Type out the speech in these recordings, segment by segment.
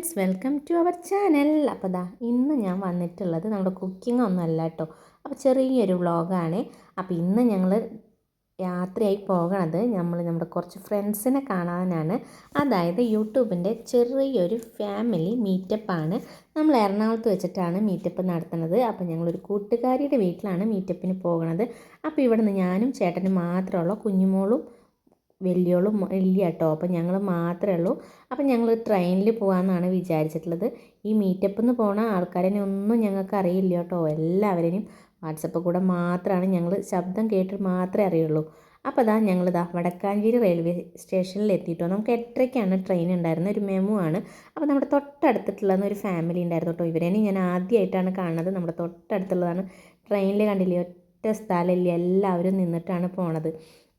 Friends welcome to our channel. അപ്പോൾ ദാ ഇന്ന് ഞാൻ വന്നിട്ടുള്ളത് നമ്മുടെ കുക്കിംഗ് ഒന്നുമല്ല കേട്ടോ അപ്പോൾ ചെറിയൊരു വ്ളോഗാണ്. അപ്പോൾ ഇന്ന് ഞങ്ങൾ യാത്രയായി പോകണത് നമ്മൾ നമ്മുടെ കുറച്ച് ഫ്രണ്ട്സിനെ കാണാനാണ്. അതായത് യൂട്യൂബിന്റെ ചെറിയൊരു ഫാമിലി മീറ്റപ്പാണ്. നമ്മൾ എറണാകുളത്ത് വെച്ചിട്ടാണ് മീറ്റപ്പ് നടത്തുന്നത്. അപ്പോൾ ഞങ്ങളൊരു കൂട്ടുകാരിയുടെ വീട്ടിലാണ് മീറ്റപ്പിന് പോകുന്നത് അപ്പോൾ ഇവിടുന്ന് ഞാനും ചേട്ടനും മാത്രമുള്ള കുഞ്ഞുമോളും വലിയോളും ഇല്ല കേട്ടോ അപ്പം ഞങ്ങൾ മാത്രമേ ഉള്ളൂ. അപ്പം ഞങ്ങൾ ട്രെയിനിൽ പോകാമെന്നാണ് വിചാരിച്ചിട്ടുള്ളത്. ഈ മീറ്റപ്പിൽ നിന്ന് പോണ ആൾക്കാരെ ഒന്നും ഞങ്ങൾക്ക് അറിയില്ല കേട്ടോ എല്ലാവരെയും വാട്സപ്പ് കൂടെ മാത്രമാണ് ഞങ്ങൾ ശബ്ദം കേട്ടിട്ട് മാത്രമേ അറിയുള്ളൂ. അപ്പോൾ അതാ ഞങ്ങളിതാ വടക്കാഞ്ചേരി റെയിൽവേ സ്റ്റേഷനിൽ എത്തിയിട്ടോ നമുക്ക് എട്ടരയ്ക്കാണ് ട്രെയിൻ ഉണ്ടായിരുന്നത്. ഒരു മെമു ആണ്. അപ്പോൾ നമ്മുടെ തൊട്ടടുത്തിട്ടുള്ള ഒരു ഫാമിലി ഉണ്ടായിരുന്നു കേട്ടോ ഇവരെയും ഞാൻ ആദ്യമായിട്ടാണ് കാണുന്നത്. നമ്മുടെ തൊട്ടടുത്തുള്ളതാണ്. ട്രെയിനിൽ കണ്ടില്ലേ? ഒറ്റ സ്ഥലമില്ല എല്ലാവരും നിന്നിട്ടാണ് പോണത്.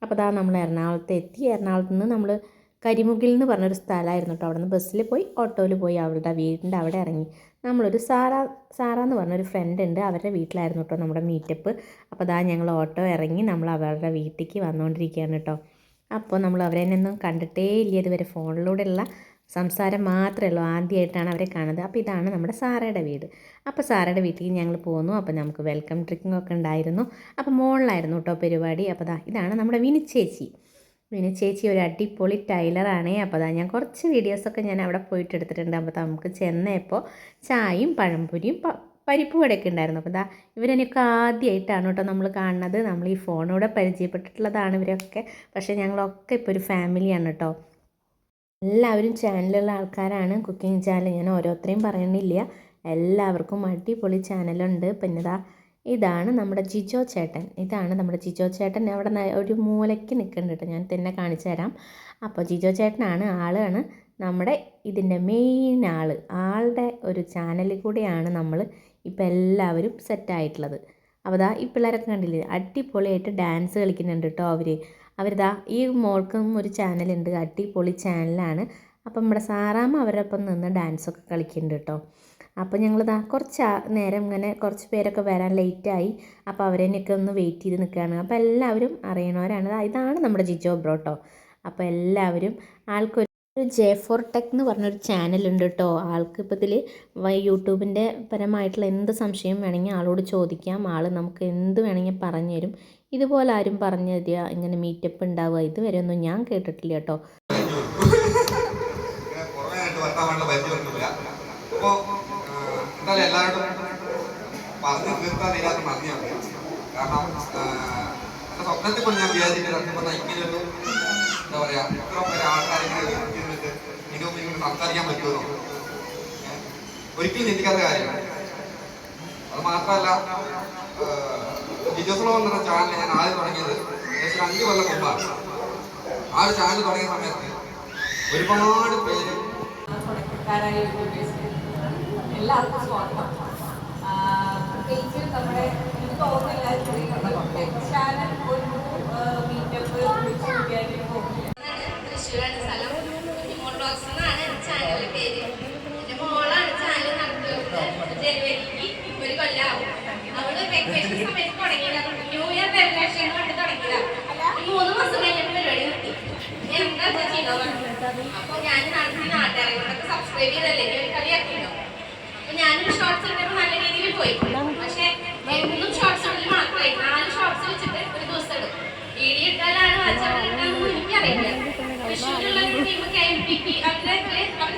അപ്പോൾ അതാ നമ്മൾ എറണാകുളത്ത് എത്തി. എറണാകുളത്ത് നിന്ന് നമ്മൾ കരിമുകിൽ എന്ന് പറഞ്ഞൊരു സ്ഥലമായിരുന്നു കേട്ടോ അവിടെ നിന്ന് ബസ്സിൽ പോയി ഓട്ടോയിൽ പോയി അവരുടെ വീടിന്റെ അവിടെ ഇറങ്ങി നമ്മളൊരു സാറ സാറ എന്ന് പറഞ്ഞൊരു ഫ്രണ്ട് ഉണ്ട്. അവരുടെ വീട്ടിലായിരുന്നു കേട്ടോ നമ്മുടെ മീറ്റപ്പ് അപ്പോൾ അതാ ഞങ്ങൾ ഓട്ടോ ഇറങ്ങി നമ്മൾ അവരുടെ വീട്ടിലേക്ക് വന്നുകൊണ്ടിരിക്കുകയാണ് കേട്ടോ അപ്പോൾ നമ്മൾ അവരെ ഒന്നും കണ്ടിട്ടേ ഇല്ല. ഇതുവരെ ഫോണിലൂടെയുള്ള സംസാരം മാത്രമേ ഉള്ളൂ. ആദ്യമായിട്ടാണ് അവരെ കാണുന്നത്. അപ്പോൾ ഇതാണ് നമ്മുടെ സാറയുടെ വീട്. അപ്പോൾ സാറയുടെ വീട്ടിലേക്ക് ഞങ്ങൾ പോന്നു. അപ്പോൾ നമുക്ക് വെൽക്കം ഡ്രിങ്കിങ് ഒക്കെ ഉണ്ടായിരുന്നു. അപ്പോൾ മോളിലായിരുന്നു കേട്ടോ പരിപാടി. അപ്പോൾ ഇതാണ് നമ്മുടെ വിനിച്ചേച്ചി ചേച്ചി. വിനി ചേച്ചി ഒരു അടിപൊളി ടൈലറാണേ അപ്പോൾ അതാ ഞാൻ കുറച്ച് വീഡിയോസൊക്കെ ഞാൻ അവിടെ പോയിട്ട് എടുത്തിട്ടുണ്ട് അപ്പോൾ നമുക്ക് ചെന്നപ്പോൾ ചായയും പഴംപൊരിയും പരിപ്പ് വടയൊക്കെ ഉണ്ടായിരുന്നു. അപ്പോൾ ഇതാ ഇവരെനിക്ക് ആദ്യമായിട്ടാണ് കേട്ടോ നമ്മൾ കാണുന്നത്. നമ്മൾ ഈ ഫോണിലൂടെ പരിചയപ്പെട്ടിട്ടുള്ളതാണ് ഇവരൊക്കെ. പക്ഷേ ഞങ്ങളൊക്കെ ഇപ്പോൾ ഒരു ഫാമിലിയാണ് കേട്ടോ. എല്ലാവരും ചാനലുള്ള ആൾക്കാരാണ്. കുക്കിംഗ് ചാനൽ ഞാൻ ഓരോരുത്തരെയും പറയണില്ല എല്ലാവർക്കും അടിപൊളി ചാനലുണ്ട് പിന്നെ ഇതാ ഇതാണ് നമ്മുടെ ജിജോ ചേട്ടൻ. ഇതാണ് നമ്മുടെ ജിജോ ചേട്ടൻ. അവിടെ ഒരു മൂലയ്ക്ക് നിൽക്കുന്നുണ്ട് ഞാൻ തന്നെ കാണിച്ചു തരാം. അപ്പോൾ ജിജോ ചേട്ടനാണ് ആളാണ് നമ്മുടെ ഇതിന്റെ മെയിൻ ആൾ ആളുടെ ഒരു ചാനലിൽ കൂടെയാണ് നമ്മൾ ഇപ്പോൾ എല്ലാവരും സെറ്റായിട്ടുള്ളത് അപ്പോൾ ദാ ഈ പിള്ളേരൊക്കെ കണ്ടില്ലേ? അടിപൊളിയായിട്ട് ഡാൻസ് കളിക്കുന്നുണ്ട് കേട്ടോ അവർ അവരിതാ ഈ മോൾക്കും ഒരു ചാനലുണ്ട് അടിപൊളി ചാനലാണ്. അപ്പം നമ്മുടെ സാറാമ്മ അവരൊപ്പം നിന്ന് ഡാൻസൊക്കെ കളിക്കുന്നുണ്ട് കേട്ടോ അപ്പോൾ ഞങ്ങളിതാ കുറച്ച് നേരം ഇങ്ങനെ കുറച്ച് പേരൊക്കെ വരാൻ ലേറ്റായി. അപ്പോൾ അവരെന്നെയൊക്കെ ഒന്ന് വെയിറ്റ് ചെയ്ത് നിൽക്കുകയാണ് അപ്പോൾ എല്ലാവരും അറിയണവരാണ്. ഇതാണ് നമ്മുടെ ജിജോ ബ്രോട്ടോ അപ്പോൾ എല്ലാവരും ആൾക്കൊരു ഒരു ജെ ഫോർ ടെക് എന്ന് പറഞ്ഞൊരു ചാനലുണ്ട് കേട്ടോ ആൾക്ക് ഇപ്പോൾ ഇതിൽ യൂട്യൂബിന്റെ പരമായിട്ടുള്ള എന്ത് സംശയം വേണമെങ്കിൽ ആളോട് ചോദിക്കാം. ആൾ നമുക്ക് എന്ത് വേണമെങ്കിൽ പറഞ്ഞു തരും. ഇതുപോലെ ആരും പറഞ്ഞു തരിക ഇങ്ങനെ മീറ്റപ്പ് ഉണ്ടാവുക ഇതുവരെ ഒന്നും ഞാൻ കേട്ടിട്ടില്ല കേട്ടോ കാരണം സ്വപ്നത്തിൽ ഞാൻ എന്താ പറയാ എത്ര പേര് ആൾക്കാരെ ഇരുന്നിട്ട് ഇതിനു മുമ്പിൽ ഇങ്ങനെ സംസാരിക്കാൻ പറ്റുമോ ഒരിക്കലും ചിന്തിക്കാത്ത കാര്യമാണ്. അത് മാത്രമല്ല ജിജോസ്ലോ എന്ന ചാനൽ ഞാൻ ആദ്യം തുടങ്ങിയത് ഏകദേശം അഞ്ച് കൊല്ലം മുമ്പാണ്. ആ ഒരു ചാനൽ തുടങ്ങിയ സമയത്ത് ഒരുപാട് പേര് എല്ലാവർക്കും സ്വാഗതം പ്രത്യേകിച്ച് നമ്മുടെ എനിക്ക് തോന്നുന്നില്ല ടെക് ചാനൽ ഒരു മീറ്റപ്പ് വിളിച്ച് വിദ്യാലയം പോകുന്നില്ല തൃശ്ശൂരാണ് സ്ഥലം കുഞ്ഞുമോൾ ബ്ലോഗ്സ് എന്നാണ് ചാനലിന്റെ പേര് എന്റെ മോളാണ് ചാനൽ നടത്തുന്നത് ജനുവരിക്ക് ഇപ്പൊ ഒരു കൊല്ലാവും അവൾ വെക്കേഷൻ സമയത്ത് തുടങ്ങിയതാണ് ന്യൂ ഇയർ വെക്കേഷൻ കൊണ്ട് തുടങ്ങിയതാണ് ഈ മൂന്ന് മാസം കഴിഞ്ഞപ്പോൾ പരിപാടി നിർത്തി എന്താ ചെയ്യണോ അപ്പൊ ഞാൻ നടത്തി നാട്ടുകാരെ ഇനി ഒരു കളിയാക്കില്ലോ അപ്പൊ ഞാനൊരു ഷോർട്സ് ഇട്ടപ്പോൾ നല്ല രീതിയിൽ പോയി പക്ഷെ മൂന്നും ഷോർട്സ് ഇടൽ മാത്രമായി നാല് ഷോർട്സ് വെച്ചിട്ട് ഒരു ദിവസം എടുക്കും വീഡിയോ ഇട്ടാലാണ് വാട്സാപ്പിൽ ഇട്ടാണെന്ന് എനിക്കറിയില്ല. തൃശ്ശൂരുള്ള ഒരു team K M P P അവരുടെ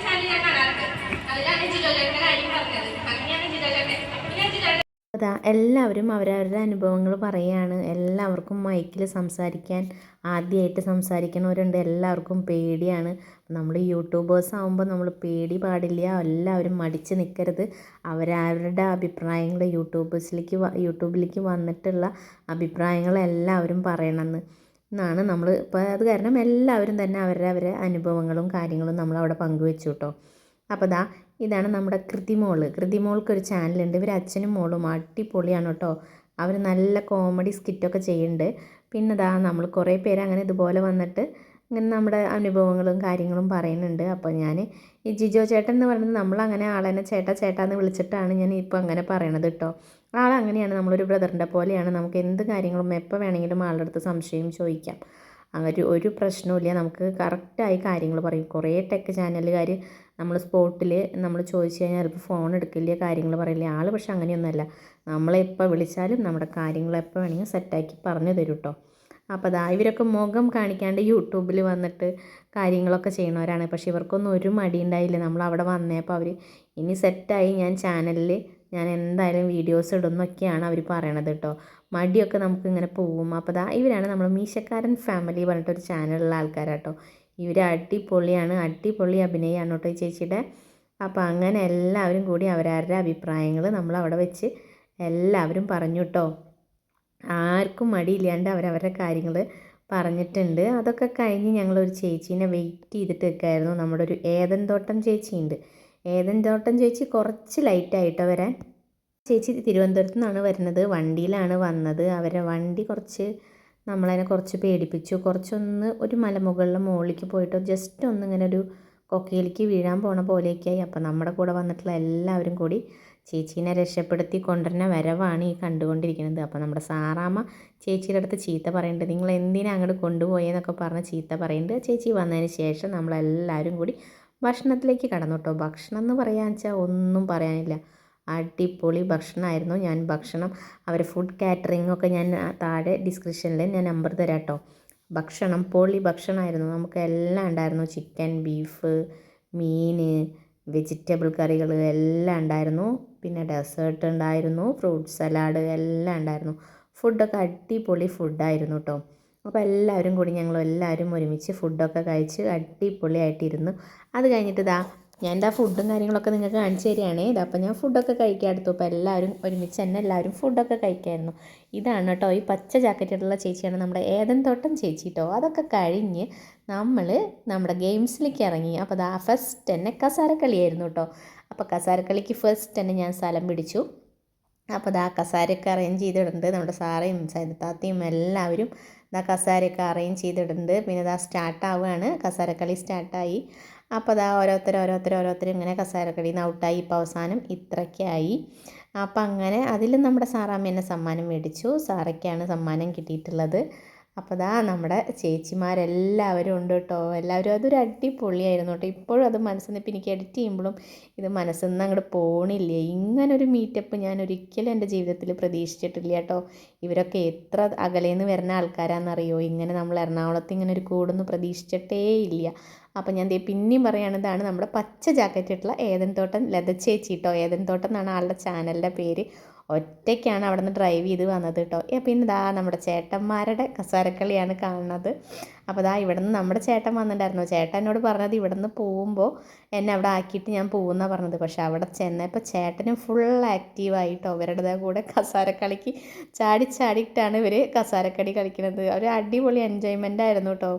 ചാനൽ ഞാൻ കാണാറുണ്ട് അതിലാണ് ജിജോജയുടെ കാര്യം പറഞ്ഞത് അങ്ങനെയാണ് ജിജോജയുടെ പിന്നെ ജിജോയുടെ അതാ എല്ലാവരും അവരവരുടെ അനുഭവങ്ങൾ പറയുകയാണ് എല്ലാവർക്കും മൈക്കിൽ സംസാരിക്കാൻ ആദ്യമായിട്ട് സംസാരിക്കുന്നവരുണ്ട് എല്ലാവർക്കും പേടിയാണ്. നമ്മൾ യൂട്യൂബേഴ്സ് ആകുമ്പോൾ നമ്മൾ പേടി പാടില്ല. എല്ലാവരും മടിച്ച് നിൽക്കരുത് അവരവരുടെ അഭിപ്രായങ്ങൾ യൂട്യൂബേഴ്സിലേക്ക് യൂട്യൂബിലേക്ക് വന്നിട്ടുള്ള അഭിപ്രായങ്ങൾ എല്ലാവരും പറയണമെന്ന് എന്നാണ് നമ്മൾ ഇപ്പോൾ അത് കാരണം എല്ലാവരും തന്നെ അവരുടെ അവരുടെ അനുഭവങ്ങളും കാര്യങ്ങളും നമ്മളവിടെ പങ്കുവെച്ചു കേട്ടോ അപ്പോൾ ദാ ഇതാണ് നമ്മുടെ കൃതിമോൾ കൃതിമോൾക്കൊരു ചാനലുണ്ട്. ഇവർ അച്ഛനും മോളും അടിപൊളിയാണ് കേട്ടോ. അവർ നല്ല കോമഡി സ്കിറ്റൊക്കെ ചെയ്യുന്നുണ്ട്. പിന്നെ ദാ നമ്മൾ കുറേ പേര് അങ്ങനെ ഇതുപോലെ വന്നിട്ട് ഇങ്ങനെ നമ്മുടെ അനുഭവങ്ങളും കാര്യങ്ങളും പറയുന്നുണ്ട്. അപ്പോൾ ഞാൻ ഈ ജിജോ ചേട്ടൻ എന്ന് പറയുന്നത് നമ്മളങ്ങനെ ആളെന്നെ ചേട്ടാ ചേട്ടാ എന്ന് വിളിച്ചിട്ടാണ് ഞാൻ ഇപ്പോൾ അങ്ങനെ പറയണത് കേട്ടോ. ആളങ്ങനെയാണ് നമ്മളൊരു ബ്രദറിന്റെ പോലെയാണ്. നമുക്ക് എന്ത് കാര്യങ്ങളും എപ്പോൾ വേണമെങ്കിലും ആളുടെ അടുത്ത് സംശയം ചോദിക്കാം. അങ്ങനെ ഒരു പ്രശ്നവുമില്ല. നമുക്ക് കറക്റ്റായി കാര്യങ്ങൾ പറയും. കുറേ ടെക് ചാനലുകാർ നമ്മൾ സ്പോട്ടിൽ നമ്മൾ ചോദിച്ചു കഴിഞ്ഞാൽ ചിലപ്പോൾ ഫോൺ എടുക്കില്ല കാര്യങ്ങൾ പറയില്ല. ആൾ പക്ഷെ അങ്ങനെയൊന്നുമല്ല. നമ്മളെ എപ്പോൾ വിളിച്ചാലും നമ്മുടെ കാര്യങ്ങൾ എപ്പോൾ വേണമെങ്കിൽ സെറ്റാക്കി പറഞ്ഞു തരും കേട്ടോ അപ്പോൾ അതാ ഇവരൊക്കെ മുഖം കാണിക്കാണ്ട് യൂട്യൂബിൽ വന്നിട്ട് കാര്യങ്ങളൊക്കെ ചെയ്യണവരാണ്. പക്ഷെ ഇവർക്കൊന്നും ഒരു മടി ഉണ്ടായില്ല. നമ്മൾ അവിടെ വന്നപ്പോൾ അവർ ഇനി സെറ്റായി ഞാൻ ചാനലിൽ ഞാൻ എന്തായാലും വീഡിയോസ് ഇടുന്നൊക്കെയാണ് അവർ പറയണത് കേട്ടോ മടിയൊക്കെ നമുക്ക് ഇങ്ങനെ പോവും അപ്പോൾ ദാ ഇവരാണ് നമ്മൾ മീശക്കാരൻ ഫാമിലി പറഞ്ഞിട്ടൊരു ചാനലുള്ള ആൾക്കാരാട്ടോ ഇവർ അടിപൊളിയാണ് അടിപൊളി അഭിനയമാണ് കേട്ടോ ഈ ചേച്ചിയുടെ. അപ്പോൾ അങ്ങനെ എല്ലാവരും കൂടി അവരവരുടെ അഭിപ്രായങ്ങൾ നമ്മൾ അവിടെ വെച്ച് എല്ലാവരും പറഞ്ഞു കേട്ടോ. ആർക്കും മടിയില്ലാണ്ട് അവരവരുടെ കാര്യങ്ങൾ പറഞ്ഞിട്ടുണ്ട്. അതൊക്കെ കഴിഞ്ഞ് ഞങ്ങളൊരു ചേച്ചീനെ വെയിറ്റ് ചെയ്തിട്ട് നിൽക്കായിരുന്നു നമ്മുടെ ഒരു ഏതൻ തോട്ടം ചേച്ചിയുണ്ട്. ഏതൻ തോട്ടം ചേച്ചി കുറച്ച് ലൈറ്റായിട്ടോ വരാൻ? ചേച്ചി തിരുവനന്തപുരത്ത് നിന്നാണ് വരുന്നത് വണ്ടിയിലാണ് വന്നത്. അവരെ വണ്ടി കുറച്ച് നമ്മളതിനെ കുറച്ച് പേടിപ്പിച്ചു. കുറച്ചൊന്ന് ഒരു മലമുകളിലെ മുകളിലേക്ക് പോയിട്ട് ജസ്റ്റ് ഒന്ന് ഇങ്ങനെ ഒരു കൊക്കയിലേക്ക് വീഴാൻ പോണ പോലെയൊക്കെയായി. അപ്പോൾ നമ്മുടെ കൂടെ വന്നിട്ടുള്ള എല്ലാവരും കൂടി ചേച്ചീനെ രക്ഷപ്പെടുത്തി കൊണ്ടുവരുന്ന വരവാണ് ഈ കണ്ടുകൊണ്ടിരിക്കുന്നത്. അപ്പോൾ നമ്മുടെ സാറാമ്മ ചേച്ചിയുടെ അടുത്ത് ചീത്ത പറയുന്നുണ്ട് നിങ്ങൾ എന്തിനാ അങ്ങോട്ട് കൊണ്ടുപോയെന്നൊക്കെ പറഞ്ഞ് ചീത്ത പറയുന്നുണ്ട് ചേച്ചി വന്നതിന് ശേഷം നമ്മളെല്ലാവരും കൂടി ഭക്ഷണത്തിലേക്ക് കടന്നു കേട്ടോ. ഭക്ഷണം എന്ന് പറയാന്ന് വെച്ചാൽ ഒന്നും പറയാനില്ല. അടിപൊളി ഭക്ഷണമായിരുന്നു. ഞാൻ ഭക്ഷണം അവർ ഫുഡ് കാറ്ററിംഗ് ഒക്കെ ഞാൻ താഴെ ഡിസ്ക്രിപ്ഷനിൽ ഞാൻ നമ്പർ തരാം കേട്ടോ ഭക്ഷണം പൊളി ഭക്ഷണമായിരുന്നു. നമുക്ക് എല്ലാം ഉണ്ടായിരുന്നു. ചിക്കൻ ബീഫ് മീൻ വെജിറ്റബിൾ കറികൾ എല്ലാം ഉണ്ടായിരുന്നു. പിന്നെ ഡെസേർട്ട് ഉണ്ടായിരുന്നു ഫ്രൂട്ട് സലാഡ് എല്ലാം ഉണ്ടായിരുന്നു. ഫുഡൊക്കെ അടിപൊളി ഫുഡായിരുന്നു കേട്ടോ അപ്പോൾ എല്ലാവരും കൂടി ഞങ്ങൾ എല്ലാവരും ഒരുമിച്ച് ഫുഡൊക്കെ കഴിച്ച് അടിപൊളിയായിട്ടിരുന്നു. അത് കഴിഞ്ഞിട്ട് ഇതാ ഞാൻ ഇതാ ഫുഡും കാര്യങ്ങളൊക്കെ നിങ്ങൾക്ക് കാണിച്ചു തരികയാണേ. ഇതാ അപ്പോൾ ഞാൻ ഫുഡൊക്കെ കഴിക്കാൻ എടുത്തു. അപ്പോൾ എല്ലാവരും ഒരുമിച്ച് തന്നെ എല്ലാവരും ഫുഡൊക്കെ കഴിക്കായിരുന്നു. ഇതാണ് കേട്ടോ ഈ പച്ച ജാക്കറ്റിട്ടുള്ള ചേച്ചിയാണ് നമ്മുടെ ഏതൻ തോട്ടം ചേച്ചി കേട്ടോ അതൊക്കെ കഴിഞ്ഞ് നമ്മൾ നമ്മുടെ ഗെയിംസിലേക്ക് ഇറങ്ങി. അപ്പോൾ അതാ ഫസ്റ്റ് തന്നെ കസാരക്കളിയായിരുന്നു കേട്ടോ അപ്പോൾ കസാരക്കളിക്ക് ഫസ്റ്റ് തന്നെ ഞാൻ സ്ഥലം പിടിച്ചു. അപ്പോൾ ദാ കസാരയൊക്കെ അറേഞ്ച് ചെയ്തിടുന്നുണ്ട്. നമ്മുടെ സാറയും സരിതാത്തയും എല്ലാവരും ദാ കസാരയൊക്കെ അറേഞ്ച് ചെയ്തിടുന്നുണ്ട്. പിന്നെ ദാ സ്റ്റാർട്ടാവുകയാണ് കസാരക്കളി സ്റ്റാർട്ടായി അപ്പോൾ അതാ ഓരോരുത്തർ ഓരോരുത്തർ ഓരോരുത്തർ ഇങ്ങനെ കസാരക്കളിയിൽ നിന്ന് ഔട്ടായി. ഇപ്പോൾ അവസാനം ഇത്രയ്ക്കായി. അപ്പം അങ്ങനെ അതിൽ നമ്മുടെ സാറാമ്മ എന്നെ സമ്മാനം മേടിച്ചു. സാറയ്ക്കാണ് സമ്മാനം കിട്ടിയിട്ടുള്ളത്. അപ്പോൾ ദാ നമ്മുടെ ചേച്ചിമാരെല്ലാവരും ഉണ്ട് കേട്ടോ. എല്ലാവരും അതൊരു അടിപൊളിയായിരുന്നു കേട്ടോ. ഇപ്പോഴും അത് മനസ്സിൽ നിന്ന് ഇപ്പം എനിക്ക് എഡിറ്റ് ചെയ്യുമ്പോഴും ഇത് മനസ്സിൽ നിന്ന് അങ്ങോട്ട് പോണില്ലേ? ഇങ്ങനൊരു മീറ്റപ്പ് ഞാൻ ഒരിക്കലും എന്റെ ജീവിതത്തിൽ പ്രതീക്ഷിച്ചിട്ടില്ല കേട്ടോ. ഇവരൊക്കെ എത്ര അകലേന്ന് വരുന്ന ആൾക്കാരാണെന്നറിയോ ഇങ്ങനെ നമ്മൾ എറണാകുളത്ത് ഇങ്ങനെ ഒരു കൂടൊന്നും പ്രതീക്ഷിച്ചിട്ടേ ഇല്ല. അപ്പം ഞാൻ പിന്നെയും പറയുകയാണിതാണ് നമ്മുടെ പച്ച ജാക്കറ്റ് ഇട്ടുള്ള ഏതൻ തോട്ടം ലത ചേച്ചി കേട്ടോ. ഏതൻ തോട്ടം എന്നാണ് ആളുടെ ചാനലിന്റെ പേര്. ഒറ്റയ്ക്കാണ് അവിടെ നിന്ന് ഡ്രൈവ് ചെയ്ത് വന്നത് കേട്ടോ ഏ, പിന്നെ ദാ നമ്മുടെ ചേട്ടന്മാരുടെ കസാരക്കളിയാണ് കാണുന്നത്. അപ്പോൾ ദാ ഇവിടെ നിന്ന് നമ്മുടെ ചേട്ടൻ വന്നിട്ടുണ്ടായിരുന്നു. ചേട്ടൻ എന്നോട് പറഞ്ഞത് ഇവിടെ നിന്ന് പോകുമ്പോൾ എന്നെ അവിടെ ആക്കിയിട്ട് ഞാൻ പോകുന്ന പറഞ്ഞത്. പക്ഷേ അവിടെ ചെന്നപ്പോൾ ചേട്ടനും ഫുൾ ആക്റ്റീവായിട്ടോ അവരുടെ കൂടെ കസാരക്കളിക്ക് ചാടി ചാടിയിട്ടാണ് ഇവർ കസാരക്കളി കളിക്കുന്നത്. ഒരു അടിപൊളി എൻജോയ്മെന്റ് ആയിരുന്നു കേട്ടോ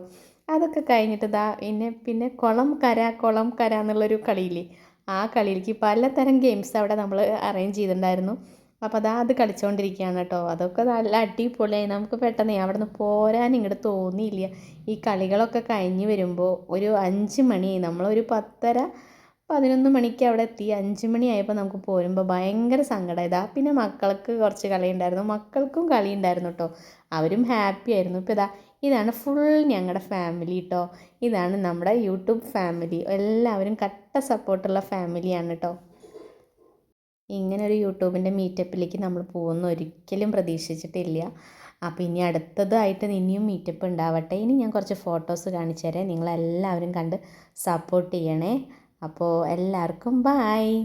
അതൊക്കെ കഴിഞ്ഞിട്ട് ദാ പിന്നെ പിന്നെ കുളം കര കുളം കര എന്നുള്ളൊരു കളിയില്ലേ? ആ കളിയിലേക്ക് പലതരം ഗെയിംസ് അവിടെ നമ്മൾ അറേഞ്ച് ചെയ്തിട്ടുണ്ടായിരുന്നു. അപ്പോൾ അതാ അത് കളിച്ചുകൊണ്ടിരിക്കുകയാണ് കേട്ടോ. അതൊക്കെ നല്ല അടിപൊളിയായി. നമുക്ക് പെട്ടെന്ന് അവിടെ നിന്ന് പോരാൻ ഇങ്ങോട്ട് തോന്നിയില്ല. ഈ കളികളൊക്കെ കഴിഞ്ഞ് വരുമ്പോൾ ഒരു അഞ്ച് മണിയായി. നമ്മളൊരു പത്തര പതിനൊന്ന് മണിക്ക് അവിടെ എത്തി. അഞ്ച് മണിയായപ്പോൾ നമുക്ക് പോരുമ്പോൾ ഭയങ്കര സങ്കടമായതാ പിന്നെ മക്കൾക്ക് കുറച്ച് കളി ഉണ്ടായിരുന്നു. മക്കൾക്കും കളി ഉണ്ടായിരുന്നു കേട്ടോ. അവരും ഹാപ്പി ആയിരുന്നു. ഇപ്പോൾ ഇതാ ഇതാണ് ഫുൾ ഞങ്ങളുടെ ഫാമിലി കേട്ടോ. ഇതാണ് നമ്മുടെ യൂട്യൂബ് ഫാമിലി. എല്ലാവരും കട്ട സപ്പോർട്ടുള്ള ഫാമിലിയാണ് കേട്ടോ. ഇങ്ങനെ ഒരു യൂട്യൂബിന്റെ മീറ്റപ്പിലേക്ക് നമ്മൾ പോകുന്ന ഒരിക്കലും പ്രതീക്ഷിച്ചിട്ടില്ല. അപ്പോൾ ഇനി അടുത്തതായിട്ട് ഇനിയും മീറ്റപ്പ് ഉണ്ടാവട്ടെ. ഇനി ഞാൻ കുറച്ച് ഫോട്ടോസ് കാണിച്ചു തരാം. നിങ്ങളെല്ലാവരും കണ്ട് സപ്പോർട്ട് ചെയ്യണേ. അപ്പോൾ എല്ലാവർക്കും ബായ്